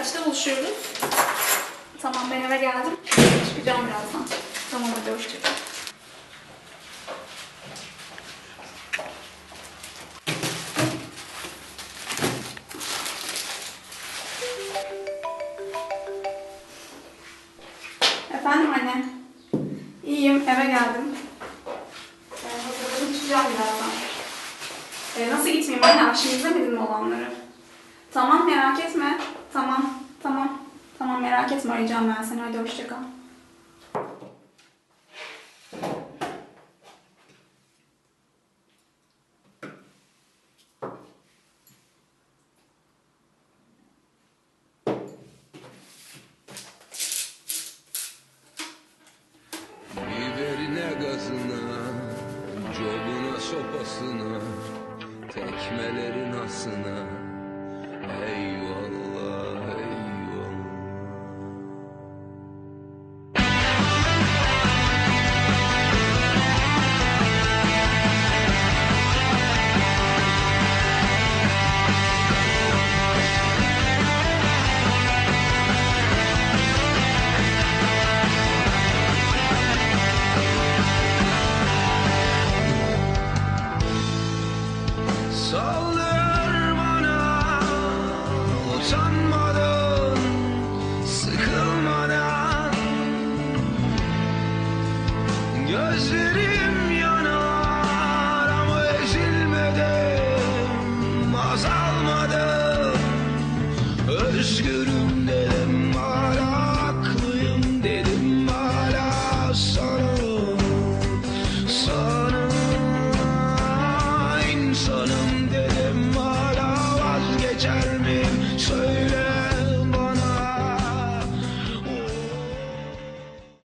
Kaçta buluşuyoruz? Tamam ben eve geldim. Çıkacağım birazdan. Tamam hadi hoşçakal. Efendim anne. İyiyim, eve geldim. Ee, hazırladım, çıkacağım birazdan. Ee, nasıl gitmeyeyim anne? Akşam izlemedin mi olanları? Tamam, merak etme. Tamam, tamam. Tamam, merak etme. Arayacağım ben seni. Hadi hoşça kal. Biberine gazına, cobuna sopasına, tekmelerin asına. Gözlerim yanar ama ezilmedim, azalmadım. Özgür